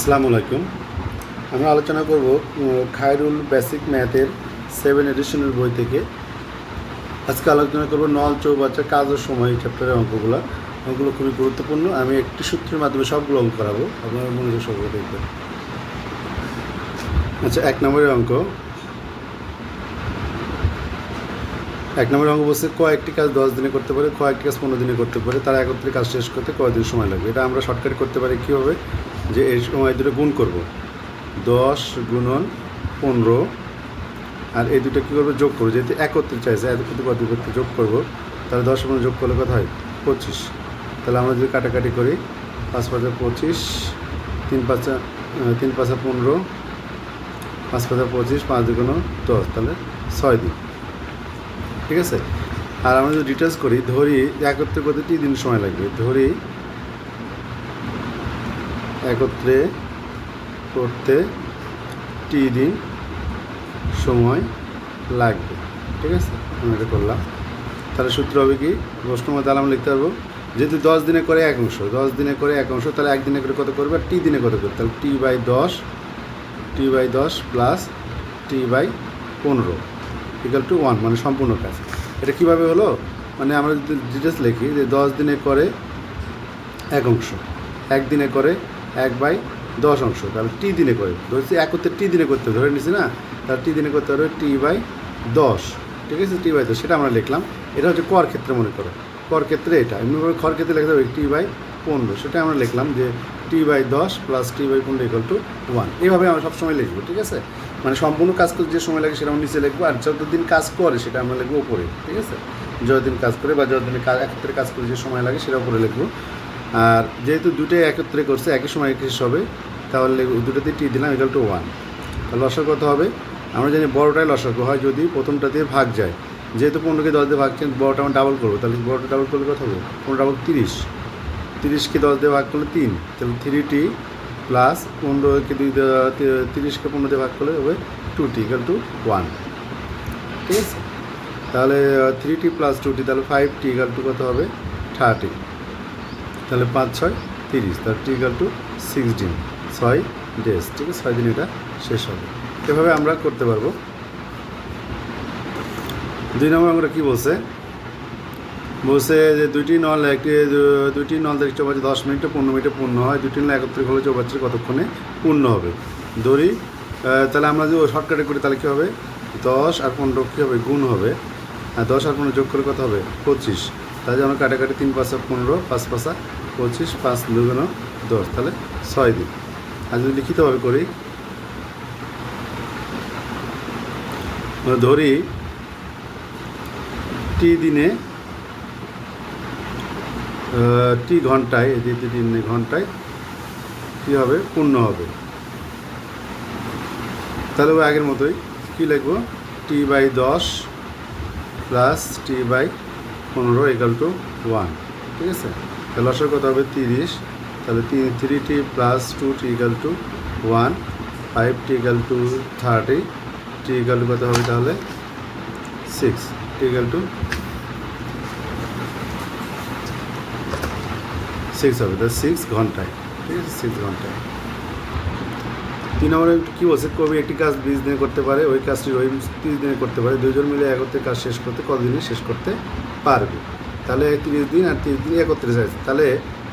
আসসালামু আলাইকুম। আমরা আলোচনা করব খায়রুল বেসিক ম্যাথের সেভেন এডিশনের বই থেকে। আজকে আলোচনা করব নল চৌবাচ্চা কাজের সময় চ্যাপ্টারের অঙ্কগুলো। অঙ্কগুলো খুবই গুরুত্বপূর্ণ। আমি একটি সূত্রের মাধ্যমে সবগুলো অঙ্ক করাবো। আপনারা মনোযোগ সবগুলো দেখবেন। আচ্ছা এক নম্বরের অঙ্ক। এক নম্বরের অঙ্ক বলছে, কয়েকটি কাজ দশ দিনে করতে পারে, কয়েকটি কাজ পনেরো দিনে করতে পারে। তারা একত্রে কাজ শেষ করতে কয়েকদিন সময় লাগবে? এটা আমরা শর্টকাট করতে পারি কীভাবে? যে এই সময় দুটো গুণ করব। দশ গুণন পনেরো। আর এই দুটো কী করব? যোগ করব। যেহেতু একত্রে চাইছে একত্রে কত করতে যোগ করব, তাহলে দশ পনেরো যোগ করলে কত হয়? পঁচিশ। তাহলে আমরা যদি কাটাকাটি করি, পাঁচ পাঁচা পঁচিশ, তিন পাঁচা তিন পাঁচা পনেরো, পাঁচ পাঁচা পঁচিশ, পাঁচ দুগুণ দশ, তাহলে ছয় দিন। ঠিক আছে? আর আমরা যদি ডিটেলস করি, ধরি একত্রে করতে তিন দিন সময় লাগবে। ধরি একত্রে করতে টি দিন সময় লাগবে। ঠিক আছে? আমি এটা করলাম। তাহলে সূত্র হবে কি? প্রশ্ন মধ্যে আমরা লিখতে পারব। যেহেতু দশ দিনে করে এক অংশ, দশ দিনে করে এক অংশ, তাহলে একদিনে করে কত করবে? আর টি দিনে কত করবে? তাহলে টি বাই দশ, টি বাই দশ প্লাস টি বাই পনেরো ইকাল টু ওয়ান মানে সম্পূর্ণ কাজ। এটা কীভাবে হলো? মানে আমরা যদি ডিটেলস লিখি যে দশ দিনে করে এক অংশ একদিনে করে এক বাই দশ অংশ। তাহলে টি দিনে করে ধরছি একত্রে টি দিনে করতে ধরে নিছি না? তাহলে টি দিনে করতে হবে টি বাই দশ। ঠিক আছে? টি বাই দশ, সেটা আমরা লিখলাম। এটা হচ্ছে কর ক্ষেত্রে মনে করো। কর ক্ষেত্রে এটা। এমনিভাবে খর ক্ষেত্রে লিখতে হবে টি বাই পনেরো। সেটা আমরা লিখলাম যে টি বাই দশ প্লাস টি বাই পনেরো ইকাল টু ওয়ান এইভাবে আমরা সবসময় লিখব, ঠিক আছে? মানে সম্পূর্ণ কাজ করতে যে সময় লাগে সেটা আমরা নিচে লিখব, আর যতদিন কাজ করে সেটা আমরা লিখব উপরে, ঠিক আছে? যতদিন কাজ করে বা যতদিন একত্রে কাজ করে যে সময় লাগে সেটা উপরে লিখব। আর যেহেতু দুটোই একত্রে করছে, একই সময় শেষ হবে তাহলে দুটোতে টি দিলাম ইকাল টু ওয়ান তাহলে লসক কত হবে? আমরা জানি বড়টাই লসক হয় যদি প্রথমটা দিয়ে ভাগ যায়। যেহেতু পনেরোকে দশ দিয়ে ভাগ চেন বড়টা আমরা ডাবল করব, তাহলে বড়টা ডাবল করলে কত হবে? পনেরো ডাবল তিরিশ। তিরিশকে দশ দিয়ে ভাগ করলে তিন। তাহলে থ্রি টি প্লাস পনেরোকে দুই তিরিশকে পনেরো দিয়ে ভাগ করলে হবে two T equal to one ঠিক আছে? তাহলে three T plus two T, তাহলে ফাইভ টি ইকাল টু কত হবে? থার্টি তাহলে পাঁচ ছয় তিরিশ। তার টি ইকাল টু সিক্স দিন ছয় ডেজ ঠিক আছে ছয় দিন এটা শেষ হবে। এভাবে আমরা করতে পারব। দুই নম্বর আমরা কী বলছে? বলছে যে দুইটি নল একটি দুইটি নল দেখি চৌবাচ্চা দশ মিনিটে পনেরো মিনিটে পূর্ণ হয়। দুইটি নল একত্রিত হলে চৌবাচ্চা কতক্ষণে পূর্ণ হবে? আহ, তাহলে আমরা যদি শর্টকাটে করি তাহলে কী হবে? দশ আর পনেরো কী হবে? গুণ হবে। আর দশ আর পনেরো যোগ করে কত হবে? পঁচিশ। তাহলে আমরা কাটাকাটি তিন পাঁচা পনেরো পাঁচ পাঁচা পঁচিশ, পাঁচ দুগুণ দশ, তাহলে ছয় দিন। আর যদি লিখিতভাবে করি ধরি, টি দিনে টি ঘন্টায়, এই যে তিন ঘন্টায় কী হবে? পূর্ণ হবে। তাহলে ওই আগের মতোই কী লিখব? টি বাই দশ প্লাস টি বাই পনেরো একাল টু ওয়ান ঠিক আছে? তাহলে লসের কত হবে তিরিশ। তাহলে three T plus two T equal to one five T equal to thirty T equal to কত হবে তাহলে? Six T equal to six হবে। তাহলে সিক্স ঘন্টায়, ঠিক আছে? সিক্স ঘন্টায়। তিন নম্বরে কী বলছে? কবি একটি কাজ বিশ দিনে করতে পারে, ওই কাজটি রহিম তিরিশ দিনে করতে পারে। দুজন মিলে একত্রে কাজ শেষ করতে, কতদিনে শেষ করতে পারবে? তাহলে তিরিশ দিন আর তিরিশ দিন একত্রিশ যাচ্ছে তাহলে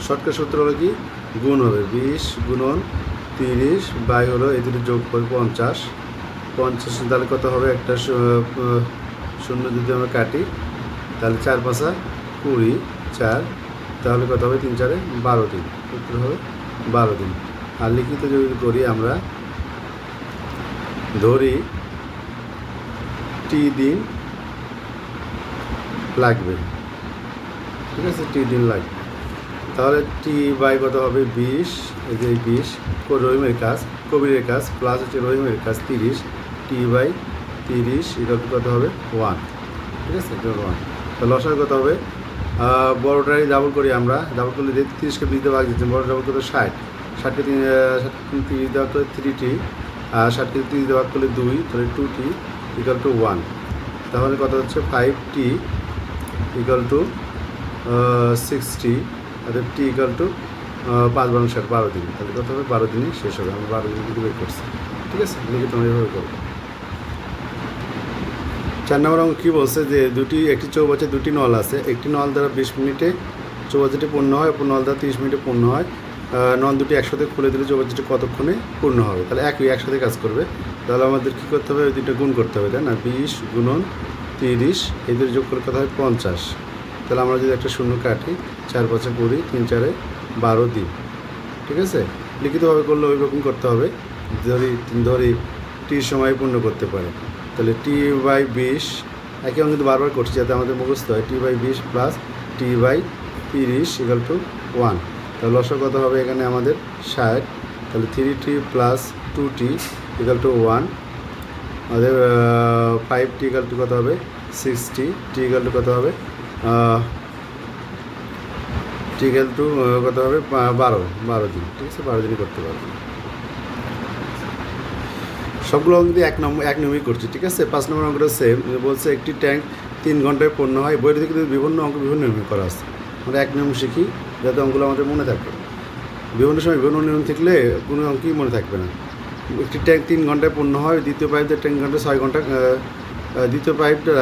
শর্টকাট সূত্র হলো কি? গুণ হবে বিশ গুণন তিরিশ বাই হলো এই দুটো যোগ করে পঞ্চাশ। পঞ্চাশ তাহলে কত হবে? একটা শূন্য যদি আমরা কাটি, তাহলে চার পাঁচা কুড়ি চার, তাহলে কত হবে? তিন চারে বারো দিন উত্তর হবে বারো দিন আর লিখিত যদি করি আমরা, ধরি টি দিন লাগবে। ঠিক আছে, টি দিন লাগবে। তাহলে টি বাই কত হবে? বিশ। এই যে বিশ রহিমের কাজ, কবিরের কাজ প্লাস হচ্ছে রহিমের কাজ, তিরিশ। টি বাই তিরিশ, এটা কত হবে? ওয়ান ঠিক আছে ওয়ান তাহলে লসার কত হবে? বড়টাই ডাবল করি আমরা। ডাবল করলে যে তিরিশকে বিশ দিয়ে ভাগ দিচ্ছি, বড় ডাবল করলে ষাট। ষাটকে তিন ষাটকে তিরিশ দেওয়া করলে থ্রি টি আর ষাটকে তিরিশ দেওয়া করলে দুই, তাহলে two T equal to one তাহলে কত হচ্ছে? Five T equal to sixty অর্থাৎ টি ইকাল টু পাঁচ বারো ষাট বারো দিন। তাহলে কত হবে? বারো দিনে শেষ হবে। আমরা বারো দিন কিন্তু বের করছি। ঠিক আছে? লিখিত আমরা এইভাবে করব চার নম্বর অঙ্ক কী বলছে যে দুটি, একটি চৌবাচ্চে দুটি নল আছে। একটি নল দ্বারা বিশ মিনিটে চৌবাচ্চাটি পূর্ণ হয়, অপর নল দ্বারা তিরিশ মিনিটে পূর্ণ হয়। নল দুটি একসাথে খুলে দিলে চৌবাচ্চাটি কতক্ষণে পূর্ণ হবে? তাহলে একই একসাথে কাজ করবে। তাহলে আমাদের কী করতে হবে? ওই দুটো গুণ করতে হবে, তাই না? বিশ গুণন তিরিশ এদের যোগ করে কথা হয়? পঞ্চাশ। তাহলে আমরা যদি একটা শূন্য কাটি, চার পাঁচে কুড়ি, তিন চারে বারো দিন ঠিক আছে? লিখিতভাবে করলে ওই রকম করতে হবে ধরি ধরি টির সময় পূর্ণ করতে পারে, তাহলে টি বাই বিশ একই অঙ্ক কিন্তু বারবার করছি যাতে আমাদের মুখস্থ হয় টি বাই বিশ প্লাস টি বাই তিরিশ ইকাল টু ওয়ান তাহলে লসক কত হবে এখানে আমাদের ষাট, তাহলে three T plus two T equal to one আমাদের ফাইভ টি ইকাল টু কত হবে? সিক্সটি টি ইকাল টু কত হবে? টি ইকাল টু কত হবে বারো বারো দিন, ঠিক আছে, বারো দিনই করতে পারব। সবগুলো অঙ্ক দিয়ে এক নম্বর এক নিয়মই করছি, ঠিক আছে? পাঁচ নম্বর অঙ্কটা সেম বলছে একটি ট্যাঙ্ক তিন ঘন্টায় পূর্ণ হয় বইটা কিন্তু বিভিন্ন অঙ্ক বিভিন্ন নিয়মে করা আছে। আমরা এক নিয়ম শিখি, যাতে অঙ্কগুলো আমাদের মনে থাকে। বিভিন্ন সময় বিভিন্ন নিয়ম থাকলে কোনো অঙ্কই মনে থাকবে না। একটি ট্যাঙ্ক তিন ঘন্টায় পূর্ণ হয়, দ্বিতীয় পাইপের ট্যাঙ্ক ঘণ্টা ছয় ঘণ্টা দ্বিতীয় পাইপটা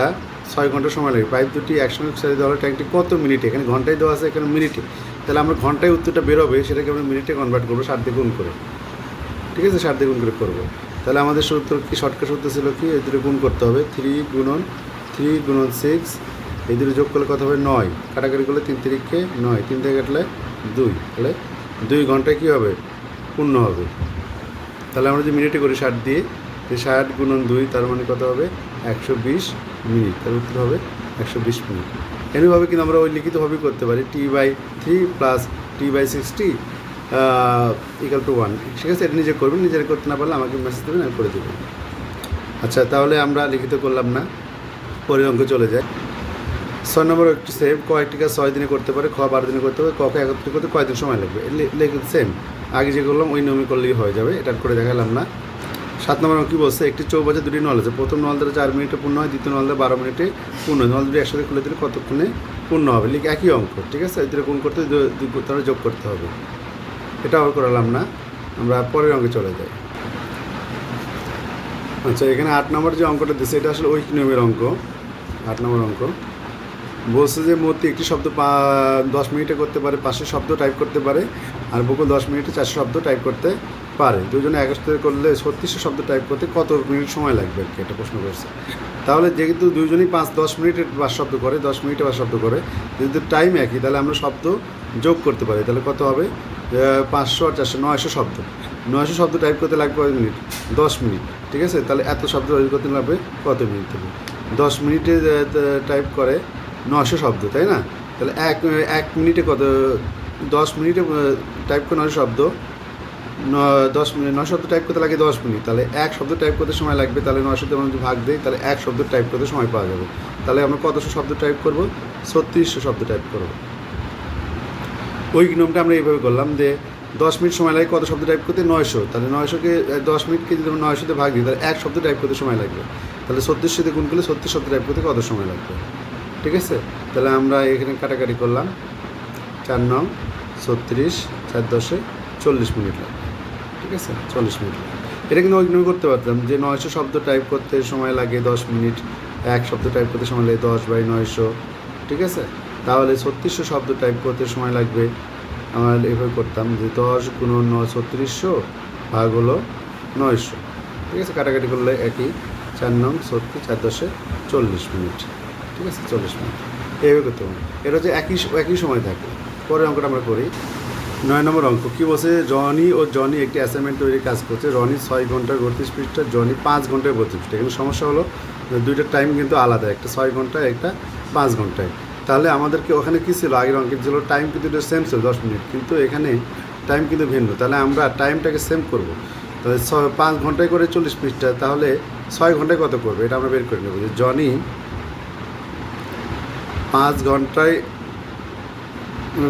ছয় ঘণ্টা সময় লাগে। পাইপ দুটি একসঙ্গে সারি দেওয়া ট্যাঙ্কটি কত মিনিটে? এখানে ঘন্টায় দেওয়া আছে এখানে মিনিটে। তাহলে আমরা ঘন্টায় উত্তরটা বেরোবে সেটাকে আমরা মিনিটে কনভার্ট করব দিয়ে গুণ করে। ঠিক আছে? দিয়ে গুণ করে করব। তাহলে আমাদের সূত্র কি? শর্টকাট সূত্র ছিল কি? এই দুটো গুণ করতে হবে। থ্রি গুণন থ্রি গুণন সিক্স এই দুটো যোগ করলে কত হবে? নয়। কাটাকাটি করলে তিন তিরিখে নয়। তিন থেকে কাটলে দুই। তাহলে দুই ঘন্টায় কী হবে? পূর্ণ হবে। তাহলে আমরা যদি মিনিটে করি ষাট দিয়ে ষাট গুণন দুই, তার মানে কত হবে? একশো বিশ। মিনিট, তার উত্তর হবে একশো বিশ মিনিট। এমনিভাবে কিন্তু আমরা ওই লিখিতভাবেই করতে পারি T by three plus T by sixty equal to one ঠিক আছে? এটা নিজে করবেন, নিজের করতে না পারলে আমাকে মেসেজ দেবেন, আমি করে দেবেন আচ্ছা তাহলে আমরা লিখিত করলাম না। পরের অঙ্ক চলে যায় ছয় নম্বর একটু সেম কয়েকটি কাজ ছয় দিনে করতে পারে, খ বারো দিনে করতে পারে ককে একত্রিত করতে কয়দিন সময় লাগবে? সেম আগে যে করলাম, ওই নিয়মে করলেই হয়ে যাবে, এটা করে দেখালাম না। সাত নম্বর কী বলছে? একটি চৌবাচ্চা দুটি নল আছে প্রথম নল দ্বারা চার মিনিটে পূর্ণ হয়, দ্বিতীয় নল দ্বারা বারো মিনিটে পূর্ণ হয়। নল দুটি একসাথে খুলে দিলে কতক্ষণে পূর্ণ হবে? লিখ একই অঙ্ক, ঠিক আছে? এদের গুণ করতে তাহলে যোগ করতে হবে। এটা আর করালাম না। আমরা পরের অঙ্কে চলে যাই। আচ্ছা এখানে আট নম্বর যে অঙ্কটা দিচ্ছে এটা আসলে ওই নিয়মের অঙ্ক। আট নম্বর অঙ্ক। বলছে যে মূর্তি একটি শব্দ দশ মিনিটে করতে পারে পাঁচশো শব্দ টাইপ করতে পারে, আর বকুল দশ মিনিটে চারশো শব্দ টাইপ করতে পারে। দুজনে একসাথে করলে ছত্রিশশো শব্দ টাইপ করতে কত মিনিট সময় লাগবে আর কি? একটা প্রশ্ন করছে। তাহলে যেহেতু দুজনেই পাঁচ, দশ মিনিটে বাস শব্দ করে, দশ মিনিটে বাস শব্দ করে। যেহেতু টাইম একই, তাহলে আমরা শব্দ যোগ করতে পারি। তাহলে কত হবে? পাঁচশো আর চারশো, নয়শো শব্দ। নয়শো শব্দ টাইপ করতে লাগবে কত মিনিট? দশ মিনিট। ঠিক আছে? তাহলে এত শব্দ তৈরি করতে লাগবে কত মিনিট দেবে দশ মিনিটে টাইপ করে নশো শব্দ, তাই না? তাহলে এক এক মিনিটে কত? দশ মিনিটে টাইপ করে নশো শব্দ। দশ মিনিট, নয় শব্দ টাইপ করতে লাগে দশ মিনিট। তাহলে এক শব্দ টাইপ করতে সময় লাগবে, তাহলে নয় শব্দ আমরা যদি ভাগ দিই, তাহলে এক শব্দ টাইপ করতে সময় পাওয়া যাবে। তাহলে আমরা কতশো শব্দ টাইপ করব? ছত্রিশশো শব্দ টাইপ করব। ওই নিয়মটা আমরা এইভাবে করলাম যে, দশ মিনিট সময় লাগে কত শব্দ টাইপ করতে? নয়শো। তাহলে নয়শোকে দশ মিনিটকে যদি আমরা নয়শোতে ভাগ দিই, তাহলে এক শব্দ টাইপ করতে সময় লাগবে। তাহলে ছত্রিশশোতে গুণ করলে ছত্রিশ শব্দ টাইপ করতে কত সময় লাগবে? ঠিক আছে? তাহলে আমরা এখানে কাটাকাটি করলাম। চার নং, ছত্রিশ, চার দশে চল্লিশ মিনিট লাগবে। ঠিক আছে? চল্লিশ মিনিট। এটা কিন্তু নিয়মে করতে পারতাম যে নয়শো শব্দ টাইপ করতে সময় লাগে দশ মিনিট, এক শব্দ টাইপ করতে সময় লাগে দশ বাই নয়শো, ঠিক আছে? তাহলে ছত্রিশশো শব্দ টাইপ করতে সময় লাগবে। আমার এভাবে করতাম যে দশ গুণ নয় ছত্রিশশো ভাগ হলো নয়শো, ঠিক আছে? কাটাকাটি করলে একই, চার নং ছত্রিশ, চার দশে চল্লিশ মিনিট, ঠিক আছে? চল্লিশ মিনিট। এইভাবে করতে হবে। এটা হচ্ছে একই একই সময় থাকে। পরে অঙ্কটা আমরা করি। নয় নম্বর অঙ্ক। কী বলছে? জনি ও জনি একটি অ্যাসাইনমেন্ট তৈরির কাজ করছে। রনি ছয় ঘণ্টার বত্রিশ পৃষ্ঠা, জনি পাঁচ ঘন্টায় বত্রিশ পৃষ্ঠা। এখানে সমস্যা হলো দুইটার টাইম কিন্তু আলাদা। একটা ছয় ঘন্টায় একটা পাঁচ ঘন্টায়। তাহলে আমাদেরকে ওখানে কী ছিল? আগের অঙ্কের ছিল টাইম কিন্তু সেম ছিল, দশ মিনিট। কিন্তু এখানে টাইম কিন্তু ভিন্ন। তাহলে আমরা টাইমটাকে সেম করব। তাহলে ছয় পাঁচ ঘন্টায় করে চল্লিশ পৃষ্ঠা, তাহলে ছয় ঘন্টায় কত করবে? এটা আমরা বের করে নেব। যে জনি পাঁচ ঘন্টায়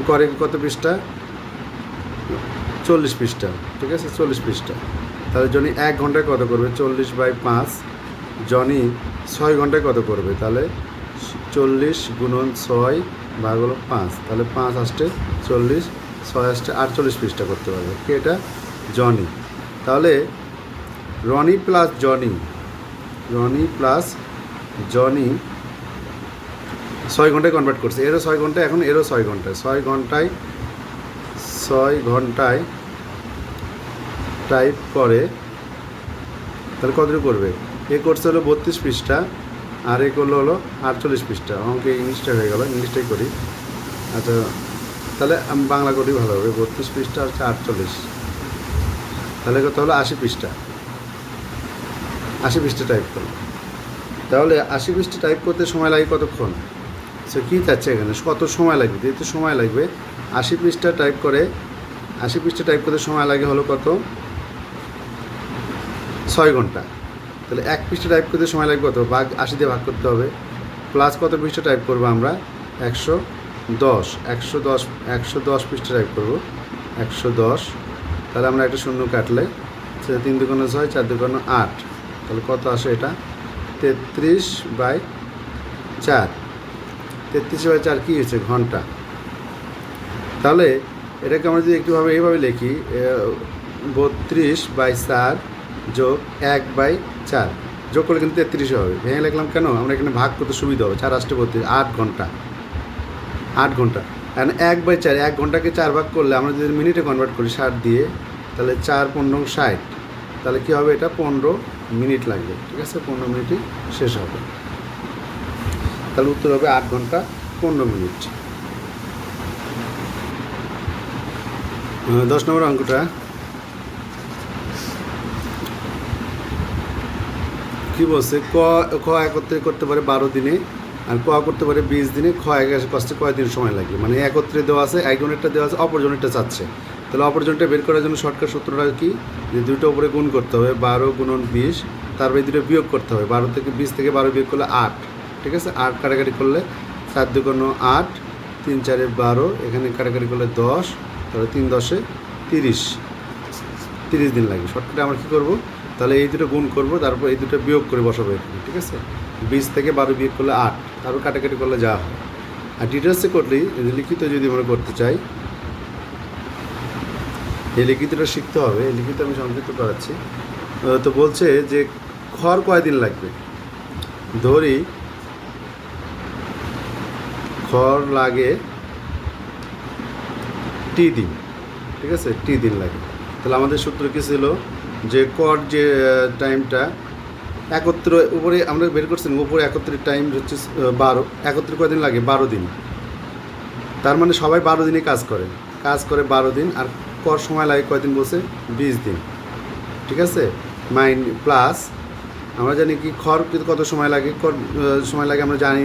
করে কত পৃষ্ঠা? চল্লিশ পৃষ্ঠা, ঠিক আছে? চল্লিশ পৃষ্ঠা। তাহলে জনি এক ঘন্টায় কত করবে? চল্লিশ বাই পাঁচ, জনি ছয় ঘন্টায় কত করবে? তাহলে চল্লিশ গুণন ছয় ভাগ হলো পাঁচ। তাহলে পাঁচ আসতে চল্লিশ, ছয় আসতে আটচল্লিশ পৃষ্ঠা করতে পারবে। কি এটা? জনি। তাহলে Ronny plus Johnny, Ronny plus Johnny ছয় ঘন্টায় কনভার্ট করছে। এরও ছয় ঘণ্টা এখন এরও ছয় ঘন্টায়। ছয় ঘন্টায় ছয় ঘন্টায় টাইপ করে, তাহলে কতটুকু করবে? এ করছে হলো বত্রিশ পৃষ্ঠা, আর এ করল হলো আটচল্লিশ পৃষ্ঠা। অঙ্কে ইংলিশটা হয়ে গেল, ইংলিশটাই করি। আচ্ছা তাহলে আমি বাংলা করি ভালো হবে। বত্রিশ পৃষ্ঠা হচ্ছে আটচল্লিশ। তাহলে কত হলো? আশি পৃষ্ঠা। আশি পৃষ্ঠা টাইপ করো তাহলে আশি পৃষ্ঠা টাইপ করতে সময় লাগে কতক্ষণ? সে কী চাচ্ছে এখানে? কত সময় লাগবে? যেহেতু সময় লাগবে আশি পৃষ্ঠা টাইপ করে, আশি পৃষ্ঠা টাইপ করতে সময় লাগে হলো কত? ছয় ঘণ্টা। তাহলে এক পৃষ্ঠা টাইপ করতে সময় লাগবে কত? ভাগ, আশি দিয়ে ভাগ করতে হবে। প্লাস কত পৃষ্ঠা টাইপ করব আমরা? একশো দশ। একশো দশ একশো দশ পৃষ্ঠা টাইপ করব। একশো দশ। তাহলে আমরা একটা শূন্য কাটলে, সেটা তিন দুগুণ ছয়, চার দুগুণ আট। তাহলে কত আসে এটা? তেত্রিশ বাই চার। তেত্রিশ বাই চার কী হয়েছে? ঘণ্টা। তাহলে এটাকে আমরা যদি একটুভাবে এইভাবে লিখি বত্রিশ বাই চার যোগ এক বাই চার। যোগ করলে কিন্তু তেত্রিশে হবে। ভেঙে লিখলাম কেন? আমরা এখানে ভাগ করতে সুবিধা হবে। চার আসতে বত্রিশ, আট ঘণ্টা। আট ঘণ্টা। কারণ এক বাই চার, এক ঘন্টাকে চার ভাগ করলে আমরা যদি মিনিটে কনভার্ট করি ষাট দিয়ে, তাহলে চার পনেরো ষাট। তাহলে কী হবে? এটা পনেরো মিনিট লাগবে। ঠিক আছে? পনেরো মিনিটই শেষ হবে। তাহলে উত্তর হবে আট ঘণ্টা পনেরো মিনিট। দশ নম্বর অঙ্কটা। কি বলছে? ক, খ একত্রে করতে পারে বারো দিনে আর ক করতে পারে বিশ দিনে। খ এক কষ্টে কয়দিন সময় লাগে মানে একত্রে দেওয়া আছে, একজনেরটা দেওয়া আছে, অপরজনেরটা চাচ্ছে। তাহলে অপরজনটা বের করার জন্য শর্টকাট সূত্রটা কি? যে দুটো উপরে গুণ করতে হবে, বারো গুণন বিশ তারপরে দুটো বিয়োগ করতে হবে। বারো থেকে বিশ থেকে বারো বিয়োগ করলে আট, ঠিক আছে? আট কাটাকাটি করলে চার দুগুণ আট, তিন চারে বারো, এখানে কাটাকাটি করলে দশ তাহলে তিন দশে তিরিশ। তিরিশ দিন লাগে শর্টকাটে আমরা কী করব? তাহলে এই দুটো গুণ করব, তারপর এই দুটো বিয়োগ করে বসাবো এখানে, ঠিক আছে? বিশ থেকে বারো বিয়োগ করলে আট, তারপর কাটাকাটি করলে যা হয়। আর ডিটেলসে করলেই এই লিখিত যদি আমরা করতে চাই, এই লিখিতটা শিখতে হবে, এই লিখিত আমি সংক্ষিপ্ত করাচ্ছি। তো বলছে যে খড় কয়দিন লাগবে? ধরি, খড় লাগে টি দিন ঠিক আছে? টি দিন লাগে। তাহলে আমাদের সূত্র কী ছিল? যে কর যে টাইমটা একত্র উপরে আমরা বের করছি না, উপরে একত্রের টাইম হচ্ছে বারো। একত্রে কয়দিন লাগে? বারো দিন। তার মানে সবাই বারো দিনে কাজ করে। কাজ করে বারো দিন আর কর সময় লাগে কয়দিন বসে বিশ দিন। ঠিক আছে? মাইন প্লাস আমরা জানি কি খড় কত সময় লাগে? কর সময় লাগে আমরা জানি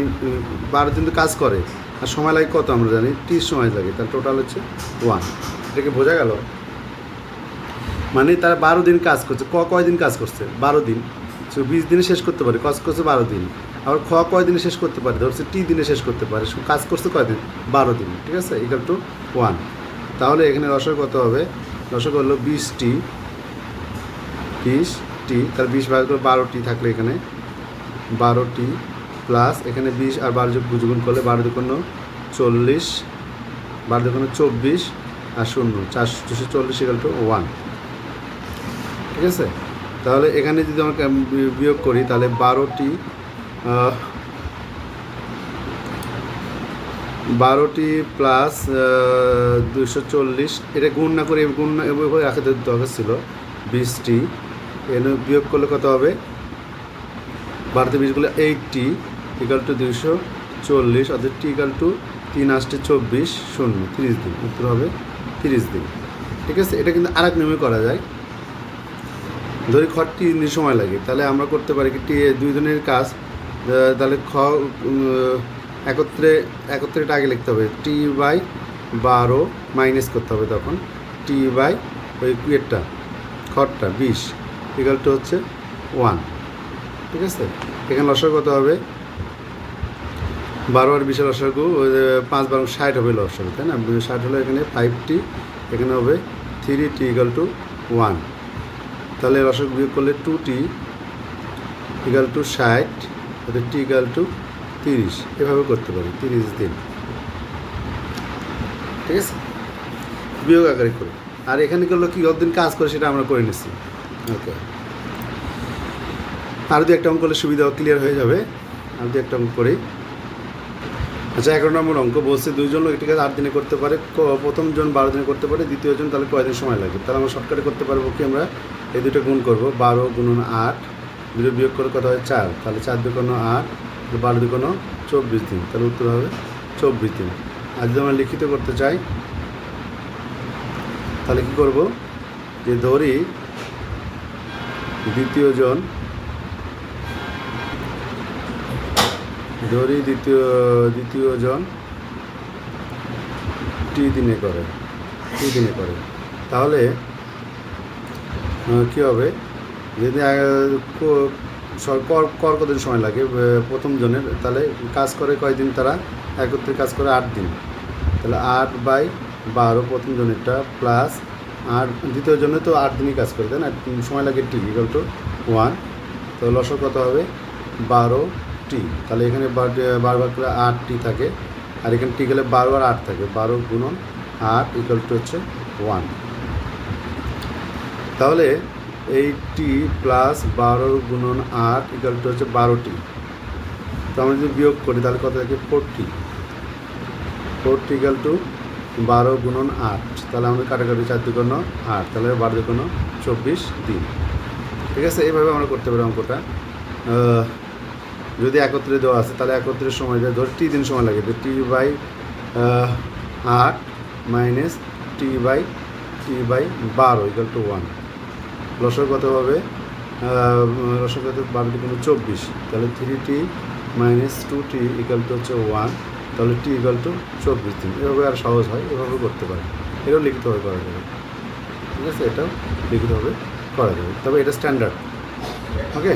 বারো দিন তো কাজ করে। আর সময় লাগে কত আমরা জানি? ত্রিশ সময় লাগে। তার টোটাল হচ্ছে ওয়ান এটাকে বোঝা গেল? মানে তারা বারো দিন কাজ করছে। ক কয় দিন কাজ করছে? বারো দিন। বিশ দিনে শেষ করতে পারে। কাজ করছে বারো দিন। আবার খ কয় দিনে শেষ করতে পারে? ধরছে টি দিনে শেষ করতে পারে। কাজ করছে কয় দিন? বারো দিন। ঠিক আছে? ইকাল টু ওয়ান তাহলে এখানে রসক কত হবে? রসক হলো বিশ টি। বিশ টি। তার বিশ ভাগ করে বারো টি থাকলে এখানে বারো টি প্লাস এখানে বিশ আর বারো যোগ গুণ করলে বারো দুগুণ চল্লিশ, বারো দুগুণ চব্বিশ আর শূন্য, চারশো দুশো চল্লিশ ইকাল টু ওয়ান ঠিক আছে? তাহলে এখানে যদি আমরা বিয়োগ করি, তাহলে বারোটি বারোটি প্লাস দুশো চল্লিশ, এটা গুণ না করে গুণ না এভাবে রাখা দরকার ছিল। বিশটি এখানে বিয়োগ করলে কত হবে? বারোতে বিশগুলো এইটটি ইকাল টু দুশো চল্লিশ, অর্থাৎ টি ইকাল টু তিন আষ্টে চব্বিশ, শূন্য, তিরিশ দিন। উত্তর হবে তিরিশ দিন। ঠিক আছে? এটা কিন্তু আর এক নিয়মে করা যায়। ধরি খ তিন দিন সময় লাগে, তাহলে আমরা করতে পারি কি দুই দিনের কাজ তাহলে খ একত্রে একত্রে একত্রেটা আগে লিখতে হবে। টি বাই বারো মাইনাস করতে হবে তখন। টি বাই ওই কুয়েরটা খড়টা বিশ ইকাল টু হচ্ছে ওয়ান ঠিক আছে? এখানে লসাগু কত হবে? বারো আর লসাগু ওই যে পাঁচ বারো ষাট হবে লসাগু তাই না? ষাট হলে এখানে ফাইভ টি এখানে হবে three T equal to one তাহলে রসক বিয়োগ করলে টু টি ইকাল টু ষাট অর্থাৎ টি ইকাল টু তিরিশ। এভাবে করতে পারি, তিরিশ দিন ঠিক আছে? বিয়োগ আকারে করি। আর এখানে করল কি কতদিন কাজ করে সেটা আমরা করে নিচ্ছি। ওকে আর দু একটা অঙ্ক করলে সুবিধা ক্লিয়ার হয়ে যাবে। আর দু একটা অঙ্ক করি আচ্ছা এগারো নম্বর অঙ্ক বলছে, দুইজন লোক একটি কাজ আট দিনে করতে পারে প্রথম জন বারো দিনে করতে পারে দ্বিতীয় জন তাহলে কয়দিন সময় লাগে? তাহলে আমরা শর্টকাটে করতে পারব কি আমরা? এই দুটো গুণ করব, বারো গুণন আট, দুটো বিয়োগ করে কত হয়? চার। তাহলে চার দু দুকোনো আট বারো দুকোনো চব্বিশ দিন। তাহলে উত্তর হবে চব্বিশ দিন। আর যদি আমরা লিখিত করতে চাই, তাহলে কী করব? যে ধরি দ্বিতীয় জন ধরি দ্বিতীয় দ্বিতীয় জন টি দিনে করে, টি দিনে করে। তাহলে কী হবে? যদি কর কর কদিন সময় লাগে? প্রথম জনের তাহলে কাজ করে কয়দিন তারা? একত্রে কাজ করে আট দিন। তাহলে আট বাই বারো প্রথম জনেরটা প্লাস আট দ্বিতীয় জনে তো আট দিনই কাজ করে, তাই না? সময় লাগে টি ইকাল টু ওয়ান। তো লসক কত হবে? বারো টি, তাহলে এখানে বার- বারবার করে আট টি থাকে, আর এখানে টি গেলে বারো আর আট থাকে, বারো গুণন আট ইকাল টু হচ্ছে ওয়ান তাহলে এই টি প্লাস বারো গুণন আট ইকাল টু হচ্ছে বারোটি তো আমরা যদি বিয়োগ করি, তাহলে কত থাকে? ফোরটি ফোরটি ইকাল টু বারো গুণন আট। তাহলে আমাদের কাটাকাটি চার দুগুণ আট, তাহলে বারো দুগুণ চব্বিশ দিন। ঠিক আছে? এইভাবে আমরা করতে পারি অঙ্কটা। যদি একত্রে দেওয়া আছে, তাহলে একত্রের সময় যায় ধর টি দিন সময় লাগে, তো টি বাই আট minus T by T by বারো ইকাল টু ওয়ান লসক কত বারোটি কোনো চব্বিশ, তাহলে three T minus two T equal to হচ্ছে ওয়ান তাহলে টি ইকাল টু চব্বিশ দিন। এভাবে আর সহজ হয়, এভাবে করতে পারে এটাও লিখিতভাবে করা যাবে। ঠিক আছে? এটাও লিখিতভাবে করা যাবে। তবে এটা স্ট্যান্ডার্ড ওকে